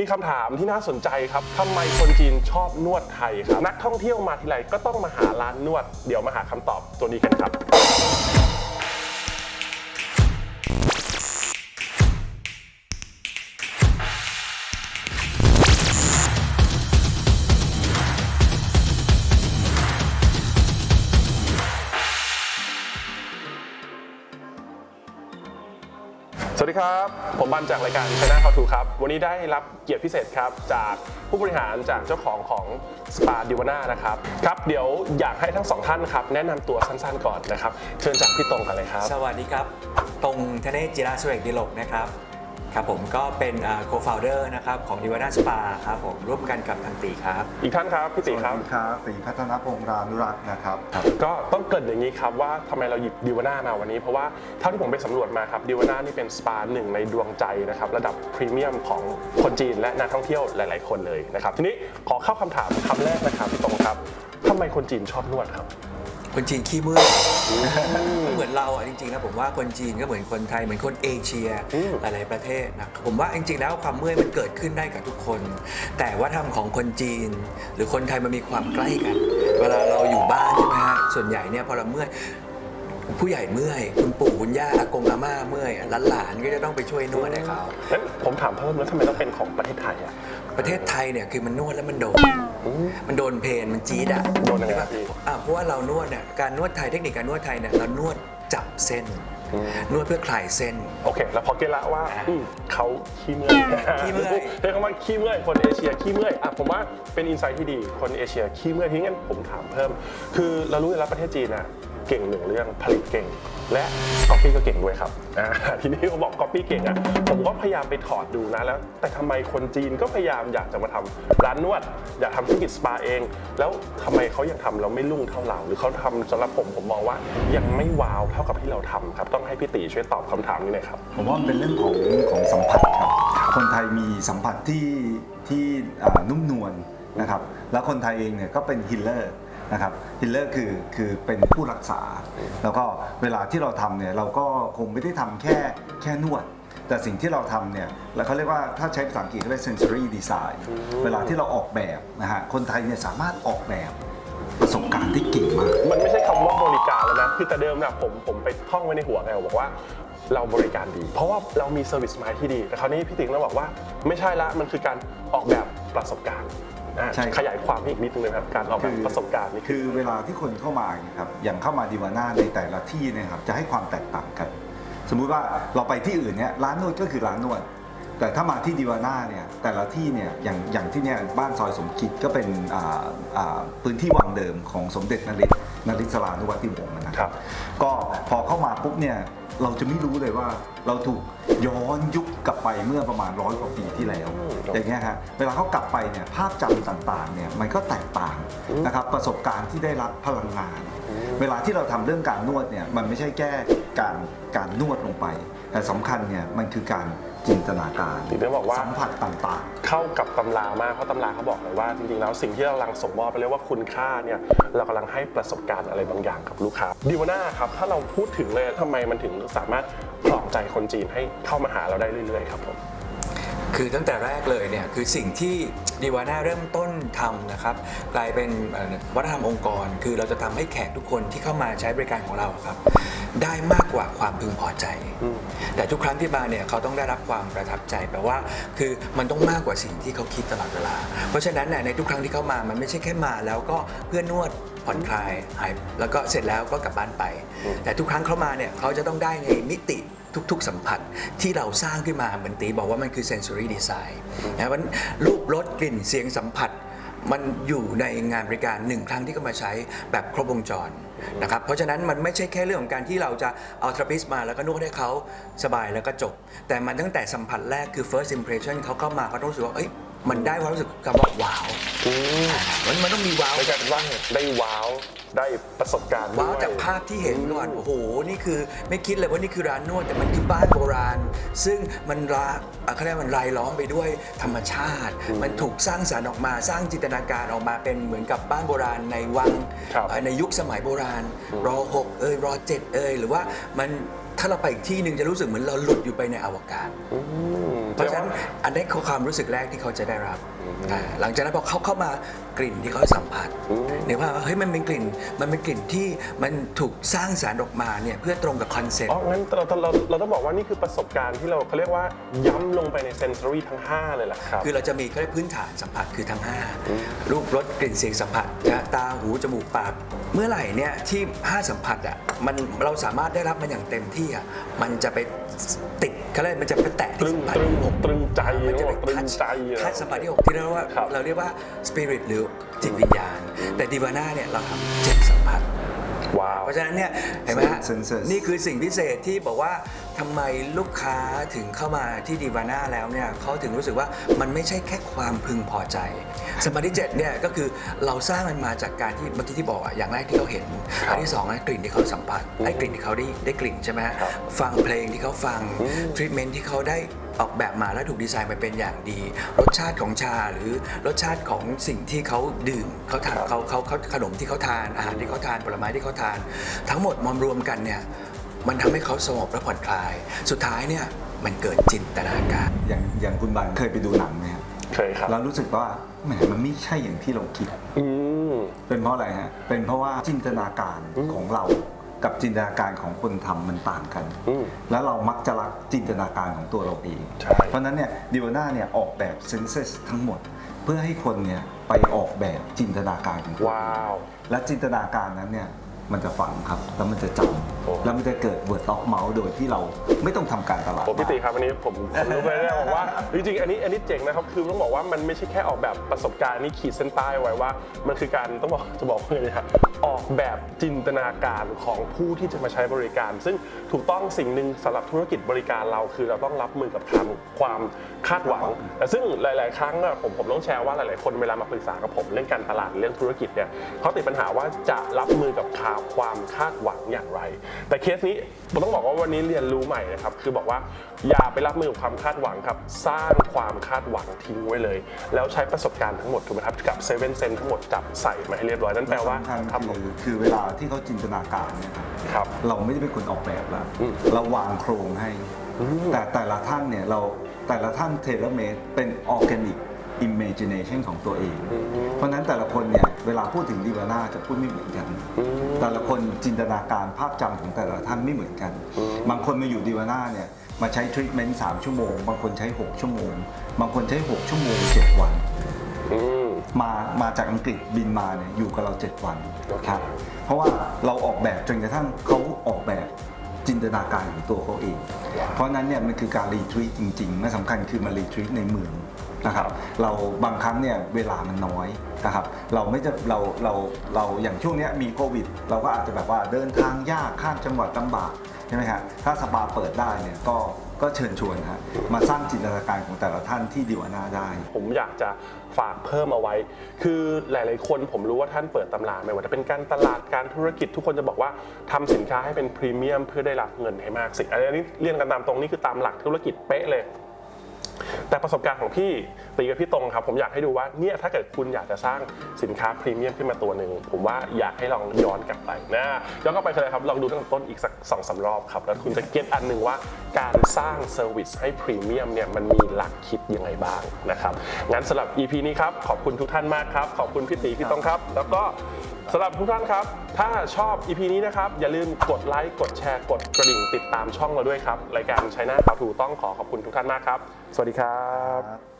มีคำถามที่น่าสนใจครับทำไมคนจีนชอบนวดไทยครับ นักท่องเที่ยวมาทีไรก็ต้องมาหาร้านนวด เดี๋ยวมาหาคำตอบตัวนี้กันครับ สวัสดีครับ ผมบันจากรายการชนะ How to ครับ วันนี้ได้รับเกียรติพิเศษครับ จากผู้บริหารจากเจ้าของของสปาดิวนานะครับครับ เดี๋ยวอยากให้ทั้งสองท่านครับ แนะนำตัวสั้นๆก่อนนะครับ เชิญจากพี่ตรงกันเลยครับ สวัสดีครับ ตรงทเนศจิราสุเอกดิลกนะครับ ครับผมก็เป็นโคฟาวเดอร์นะครับของดิวานาสปาครับผมร่วมกันกับทางตีครับ อีกท่านครับพี่ติครับสวัสดีครับตีพัฒนพงษ์รานุรักษ์นะครับ ก็ต้องเกริดอย่างนี้ครับว่าทำไมเราหยิบดิวาน่ามาวันนี้ เพราะว่าเท่าที่ผมไปสำรวจมาครับดิวาน่านี่เป็นสปาหนึ่งในดวงใจนะครับระดับพรีเมียมของคนจีนและนักท่องเที่ยวหลาย ๆ คนเลยนะครับทีนี้ขอเข้าคำถามคำแรกนะครับพี่ตรงครับทำไมคนจีนชอบนวดครับ คนจีนขี้เมื่อยเหมือนเราอะจริงๆนะผมว่าคนจีนก็เหมือนคนไทยเหมือนคนเอเชียอืมหลายๆประเทศนะผมว่าจริงๆแล้วความเมื่อยมันเกิดขึ้นได้กับทุกคน แต่ว่าทำของคนจีน หรือคนไทยมันมีความใกล้กัน เวลาเราอยู่บ้านใช่ไหมฮะส่วนใหญ่เนี่ยพอเราเมื่อยผู้ใหญ่เมื่อย คุณปู่คุณย่าอากงอาม่าเมื่อยหลานๆก็จะต้องไปช่วยนวดให้เขางั้นผมถามเพิ่มแล้วทำไมต้องเป็นของประเทศไทยอะประเทศไทยเนี่ยคือมันนวดแล้วมันโดน มันโดนเพนมันจี๊ดอะโดนยังไงครับพี่ อะเพราะว่าเรานวดเนี่ยการนวดไทยเทคนิคการนวดไทยเนี่ยเรานวดจับเส้นนวดเพื่อคลายเส้น โอเค แล้วพอเก็ตละว่าอ่าอืมเขาขี้เมื่อยขี้เมื่อย ใช้คำว่าขี้เมื่อยคนเอเชียขี้เมื่อยอะผมว่าเป็นอินไซต์ที่ดีคนเอเชียขี้เมื่อยทีนี้งั้นผมถามเพิ่ม คือเรารู้อยู่แล้วประเทศจีนอะเก่งหนึ่งเรื่องผลิตเก่ง และก๊อปปี้ก็เก่งด้วยครับอ่าทีนี้เขาบอกก๊อปปี้เก่งอะผมก็พยายามไปถอดดูนะแล้ว แต่ทำไมคนจีนก็พยายามอยากจะมาทำร้านนวด อยากทำธุรกิจสปาเอง แล้วทำไมเขายังทำเราไม่รุ่งเท่าเรา หรือเขาทำสำหรับผมผมมองว่ายังไม่ว้าวเท่ากับที่เราทำครับต้องให้พี่ตีช่วยตอบคำถามนี้หน่อยครับผมว่ามันเป็นเรื่องของของสัมผัสครับ คนไทยมีสัมผัสที่ที่นุ่มนวลนะครับแล้วคนไทยเองเนี่ยก็เป็นฮิลเลอร์ นะครับฮิลเลอร์คือคือเป็นผู้รักษา แล้วก็เวลาที่เราทำเนี่ยเราก็คงไม่ได้ทำแค่แค่นวด แต่สิ่งที่เราทำเนี่ยแล้วเขาเรียกว่าถ้าใช้ภาษาอังกฤษเขาเรียก sensory design เวลาที่เราออกแบบนะฮะคนไทยเนี่ยสามารถออกแบบประสบการณ์ที่เก่งมาก มันไม่ใช่คำว่าบริการแล้วนะ คือแต่เดิมนะผมผมไปท่องไว้ในหัวไงบอกว่าเราบริการดี เพราะว่าเรามีเซอร์วิสมายที่ดี แต่คราวนี้พี่ติ๋งเราบอกว่าไม่ใช่ละ มันคือการออกแบบประสบการณ์ อะใช่ครับ ขยายความให้อีกนิดนึงนะครับการออกแบบประสบการณ์นี่คือคือเวลาที่คนเข้ามาเนี่ยครับอย่างเข้ามาดีวาน่าในแต่ละที่เนยครับจะให้ความแตกต่างกัน สมมุติว่าเราไปที่อื่นเนี่ยร้านนวดก็คือร้านนวด แต่ถ้ามาที่ดีวาน่าเนี่ยแต่ละที่เนี่ยอย่างอย่างที่เนี่ยบ้านซอยสมคิดก็เป็นอ่าอ่าพื้นที่วังเดิมของสมเด็จนริศ นริศรานุวัติวงศ์นะคครัรับบก็พอเข้ามาปุ๊บเนี่ยเราจะไม่รู้เลยว่าเราถูกย้อนยุคกลับไปเมื่อประมาณร้อยกว่าปีที่แล้วอืมอย่างเงี้ยฮะเวลาเขากลับไปเนี่ยภาพจำต่างๆเนี่ยมันก็แตกต่างนะครับประสบการณ์ที่ได้รับพลังงาน เวลาที่เราทำเรื่องการนวดเนี่ยมันไม่ใช่แค่การการนวดลงไป แต่สำคัญเนี่ยมันคือการ จินตนาการถึงได้บอกว่า สัมผัสต่าง เข้ากับตำรามากเพราะตำราเขาบอกเลยว่าจริงๆแล้วสิ่งที่เรากำลังส่งมอบไปเรียกว่าคุณค่าเนี่ยเรากำลังให้ประสบการณ์อะไรบางอย่างกับลูกค้าดีวาน่าครับถ้าเราพูดถึงเลยทำไมมันถึงสามารถคลองใจคนจีนให้เข้ามาหาเราได้เรื่อยๆครับผม คือตั้งแต่แรกเลยเนี่ยคือสิ่งที่ดีวาน่าเริ่มต้นทำนะครับกลายเป็นเอ่อวัฒนธรรมองค์กร คือเราจะทำให้แขกทุกคนที่เข้ามาใช้บริการของเราครับ ได้มากกว่าความพึงพอใจอืมแต่ทุกครั้งที่มาเนี่ยเขาต้องได้รับความประทับใจแปลว่า คือมันต้องมากกว่าสิ่งที่เขาคิดตลอดเวลา เพราะฉะนั้นเนี่ยในทุกครั้งที่เข้ามามันไม่ใช่แค่มา แล้วก็เพื่อนวดผ่อนคลายหายแล้วก็เสร็จแล้วก็กลับบ้านไป แต่ทุกครั้งเข้ามาเนี่ยเขาจะต้องได้ในมิติทุกๆสัมผัสที่เราสร้างขึ้นมาเหมือนตีบอกว่ามันคือ sensory design นะมันรูปรสกลิ่นเสียงสัมผัส มันอยู่ในงานบริการหนึ่งครั้งที่ก็มาใช้แบบครบวงจร นะครับเพราะฉะนั้นมันไม่ใช่แค่เรื่องของการที่เราจะเอาทร a ปิสมาแล้วก็นวดให้เขาสบายแล้วก็จบ แต่มันตั้งแต่สัมผัสแรกคือ first impression เขาเข้ามาเขาต้องรู้สึกว่าเอ้ย มันได้ความรู้สึกคำว่าว้าวมันมันต้องมีว้าวไม่กลายเป็นว่าได้ว้าวได้ประสบการณ์ด้วยว้าวจากภาพที่เห็นก่อนโอ้โห นี่คือไม่คิดเลยว่านี่คือร้านนวด แต่มันคือบ้านโบราณ ซึ่งมันราอะเขาเรียกว่ามันรายล้อมไปด้วยธรรมชาติ มันถูกสร้างสรรค์ออกมาสร้างจินตนาการออกมาเป็นเหมือนกับบ้านโบราณในวังครับ เอ่อในยุคสมัยโบราณรอหกเอ่ยรอเจ็ดเอ่ยหรือว่ามัน ถ้าเราไปอีกที่หนึ่งจะรู้สึกเหมือนเราหลุดอยู่ไปในอวกาศ อืมเพราะฉะนั้นอันนี้คือความรู้สึกแรกที่เขาจะได้รับอ่าหลังจากนั้นพอเขาเข้ามากลิ่นที่เขาสัมผัสเนี่ยว่าเฮ้ยมันเป็นกลิ่น มันเป็นกลิ่นที่มันถูกสร้างสารออกมาเนี่ยเพื่อตรงกับคอนเซ็ปต์อ๋องั้นเราเราเราต้องบอกว่านี่คือประสบการณ์ที่เราเขาเรียกว่าย้ำลงไปในเซน s อรี่ทั้ง 5 เลยแหละครับ คือเราจะมีเขาเรียกพื้นฐานสัมผัสคือทั้ง5รูปรสกลิ่นเสียงสัมผัสนะตาหูจมูกปาก เมื่อไหร่เนี่ยที่ 5 สัมผัสอะมันเราสามารถได้รับมันอย่างเต็มที่อะมันจะไปติดเขาเรียกมันจะไปแตะตรึที่งสัมผัสตรึงที่หกตรึงใจมันจะไปตรึงทัชใจอะ ทัชสัมผัสที่6ที่เรียกว่าครับเราเรียกว่าสปิริตหรือจิตวิญญาณ แต่ดีวาน่าเนี่ยเราทำเจ็ดสัมผัสว้าวเพราะฉะนั้นเนี่ยเห็นไหมฮะ Senses นี่คือสิ่งพิเศษที่บอกว่า ทำไมลูกค้าถึงเข้ามาที่ดีวาน่าแล้วเนี่ยเขาถึงรู้สึกว่ามันไม่ใช่แค่ความพึงพอใจ สมาธิเจ็ดเนี่ยก็คือเราสร้างมันมาจากการที่เมื่อกี้ที่บอกอะอย่างแรกที่เขาเห็น อันที่สองอะกลิ่นที่เขาสัมผัสไอ้กลิ่นที่เขาได้ได้กลิ่นใช่ไหมฮะครับฟังเพลงที่เขาฟังทรีทเมนต์ที่เขาได้ออกแบบมาและถูกดีไซน์มาเป็นอย่างดี รสชาติของชาหรือรสชาติของสิ่งที่เขาดื่มเขาทานเขาเขาเขาขนมที่เขาทานอาหารที่เขาทานผลไม้ที่เขาทาน ทั้งหมดมารวมกันเนี่ย มันทำให้เขาสงบและผ่อนคลาย สุดท้ายเนี่ยมันเกิดจินตนาการ อย่างอย่างคุณบันเคยไปดูหนังไหมครับเคยครับเรารู้สึกว่าแหมมันไม่ใช่อย่างที่เราคิด อืม เป็นเพราะอะไรฮะ เป็นเพราะว่าจินตนาการของเรา กับจินตนาการของคนทำมันต่างกัน อืม แล้วเรามักจะรักจินตนาการของตัวเราเอง ใช่ เพราะฉะนั้นเนี่ยดิวน่าเนี่ยออกแบบเซนเซสทั้งหมด เพื่อให้คนเนี่ยไปออกแบบจินตนาการของตัวเองว้าว และจินตนาการนั้นเนี่ยมันจะฝังครับ แล้วมันจะจโอ้ำ แล้วมันจะเกิด word of mouth โดยที่เราไม่ต้องทำการตลาดโอ้พี่ติครับอันนี้ผมผมรู้ไปแล้วบอกว่าจริงๆอันนี้อันนี้เจ๋งนะครับคือต้องบอกว่ามันไม่ใช่แค่ออกแบบประสบการณ์นี่ขีดเส้นใต้ไว้ว่า มันคือการต้องบอกจะบอกว่าไงดีครับออกแบบจินตนาการของผู้ที่จะมาใช้บริการ ซึ่งถูกต้องสิ่งหนึ่งสำหรับธุรกิจบริการเราคือเราต้องรับมือกับความความคาดหวังแต่ซึ่งหลาย ๆ ครั้งอะผมผมต้องแชร์ว่าหลาย ๆ คนเวลามาปรึกษากับผมเรื่องการตลาดเรื่องธุรกิจเนี่ยเขาติดปัญหาว่าจะรับมือกับข่าวความคาดหวังอย่างไรแต่เคสนี้ผมต้องบอกว่าวันนี้เรียนรู้ใหม่นะครับ คือบอกว่าอย่าไปรับมือกับความคาดหวังครับ สร้างความคาดหวังทิ้งไว้เลย แล้วใช้ประสบการณ์ทั้งหมดถูกไหมครับกับเซเว่นเซนทั้งหมดจับใส่มาให้เรียบร้อยนั่นแปลว่าสำคัญครับผคืมอคือเวลาที่เขาจินตนาการเนี่ยครับครับ เราไม่ได้เป็นคนออกแบบแล้วอืม เราวางโครงให้ แต่แต่ละท่านเนี่ยเราแต่ละท่านเทเลเมดเป็นออร์แกนิก อิมเมจิเนชันของตัวเอง เพราะฉะนั้นแต่ละคนเนี่ยเวลาพูดถึงดิวาน่าจะพูดไม่เหมือนกัน แต่ละคนจินตนาการภาพจำของแต่ละท่านไม่เหมือนกัน บางคนมาอยู่ดิวาน่าเนี่ยมาใช้ทรีทเมนต์3ชั่วโมง บางคนใช้ 6 ชั่วโมง บางคนใช้ 6 ชั่วโมง 7 วัน อืม มามาจากอังกฤษบินมาเนี่ยอยู่กับเรา 7 วันโอเคครับเพราะว่าเราออกแบบจนกระทั่งเขาออกแบบ จินตนาการของตัวเขาเอง เพราะนั้นเนี่ยมันคือการรีทรีตจริงๆและสำคัญคือมารีทรีตในเมืองนะครับ เราบางครั้งเนี่ยเวลามันน้อยนะครับ เราไม่จะเราเราเราอย่างช่วงนี้มีโควิด เราก็อาจจะแบบว่าเดินทางยากข้ามจังหวัดลำบากใช่ไหมครับถ้าสปาเปิดได้เนี่ยก็ ก็เชิญชวนฮะมาสร้างจินตนาการของแต่ละท่านที่ดีวาน่าได้ ผมอยากจะฝากเพิ่มเอาไว้ คือหลาย ๆ คนผมรู้ว่าท่านเปิดตำราไม่ว่าจะเป็นการตลาดการธุรกิจทุกคนจะบอกว่าทำสินค้าให้เป็นพรีเมียมเพื่อได้รับเงินให้มากสิอันนี้เรียนกันตามตรงนี่คือตามหลักธุรกิจเป๊ะเลย แต่ประสบการณ์ของพี่ตีกับพี่ตรงครับ ผมอยากให้ดูว่าเนี่ยถ้าเกิดคุณอยากจะสร้างสินค้าพรีเมียมขึ้นมาตัวหนึ่งผมว่าอยากให้ลองย้อนกลับไปนะย้อนกลับไปคืออะไรครับลองดูตั้งแต่ต้นอีกสักสองสารอบครับ แล้วคุณจะเก็ตอันหนึ่งว่าการสร้างเซอร์วิสให้พรีเมียมเนี่ยมันมีหลักคิดยังไงบ้างนะครับงั้นสำหรับ EP นี้ครับขอบคุณทุกท่านมากครับขอบคุณพี่ตีพี่ตรงครับ แล้วก็สำหรับทุกท่านครับ ถ้าชอบ EP นี้นะครับ อย่าลืมกดไลค์ กดแชร์ กดกระดิ่งติดตามช่องเราด้วยครับ รายการใชัยนาทาวทูต้องขอขอบคุณทุกท่านมากครับ สวัสดีครับ